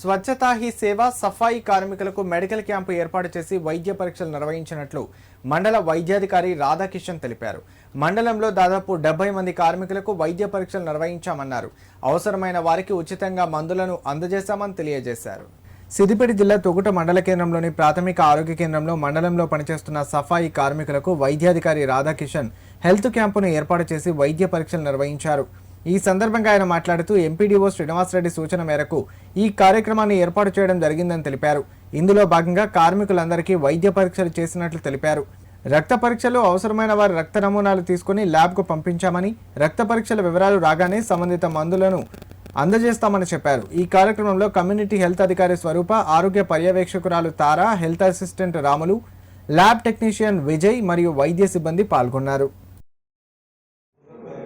స్వచ్ఛతా he సేవ సఫాయి కార్మికులకు medical camp ఏర్పాటు చేసి వైద్య పరీక్షలు నిర్వహించినట్లు మండల వైద్యాధికారి రాధాకిషన్ తెలిపారు. మండలంలో దాదాపు డెబ్బై మంది కార్మికులకు వైద్య పరీక్షలు నిర్వహించామన్నారు. అవసరమైన వారికి ఉచితంగా మందులను అందజేశామని తెలియజేశారు. సిద్దిపేట జిల్లా తొగుట మండల కేంద్రంలోని ప్రాథమిక ఆరోగ్య కేంద్రంలో మండలంలో పనిచేస్తున్న సఫాయి కార్మికులకు వైద్యాధికారి రాధాకిషన్ హెల్త్ క్యాంపును ఏర్పాటు చేసి వైద్య పరీక్షలు నిర్వహించారు. ఈ సందర్భంగా ఆయన మాట్లాడుతూ ఎంపీడీఓ శ్రీనివాసరెడ్డి సూచన మేరకు ఈ కార్యక్రమాన్ని ఏర్పాటు చేయడం జరిగిందని తెలిపారు. ఇందులో భాగంగా కార్మికులందరికీ వైద్య పరీక్షలు చేసినట్లు తెలిపారు. రక్త పరీక్షలు అవసరమైన వారి రక్త నమూనాలు తీసుకుని ల్యాబ్కు పంపించామని రక్త పరీక్షల వివరాలు రాగానే సంబంధిత మందులను అందజేస్తామని చెప్పారు. ఈ కార్యక్రమంలో కమ్యూనిటీ హెల్త్ అధికారి స్వరూప ఆరోగ్య పర్యవేక్షకురాలు Tara health assistant Ramulu lab technician Vijay మరియు వైద్య సిబ్బంది పాల్గొన్నారు.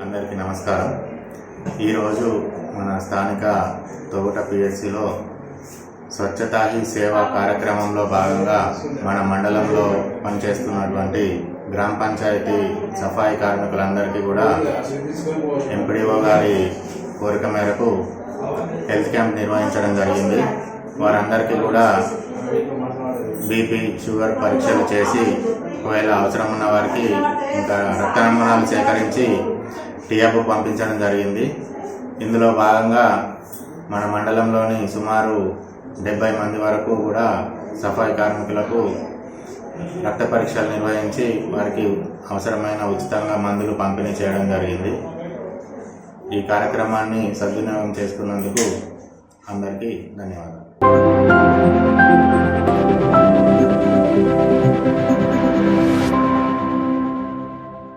అందరికీ నమస్కారం. ఈరోజు మన స్థానిక తోట పిఎస్సిలో స్వచ్ఛతా హీ సేవా కార్యక్రమంలో భాగంగా మన మండలంలో పనిచేస్తున్నటువంటి గ్రామ పంచాయతీ సఫాయి కార్మికులందరికీ కూడా ఎంపీడీఓ గారి కోరిక మేరకు హెల్త్ క్యాంప్ నిర్వహించడం జరిగింది. వారందరికీ కూడా బీపీ షుగర్ పరీక్షలు చేసి ఒకవేళ అవసరం ఉన్న వారికి ఇంకా రక్త నమూనాలు సేకరించి టీఎఫ్ పంపించడం జరిగింది. ఇందులో భాగంగా మన మండలంలోని సుమారు డెబ్బై మంది వరకు కూడా సఫాయి కార్మికులకు రక్త పరీక్షలు నిర్వహించి వారికి అవసరమైన ఉచితంగా మందులు పంపిణీ చేయడం జరిగింది. ఈ కార్యక్రమాన్ని సద్వినియోగం చేసుకున్నందుకు అందరికీ ధన్యవాదాలు.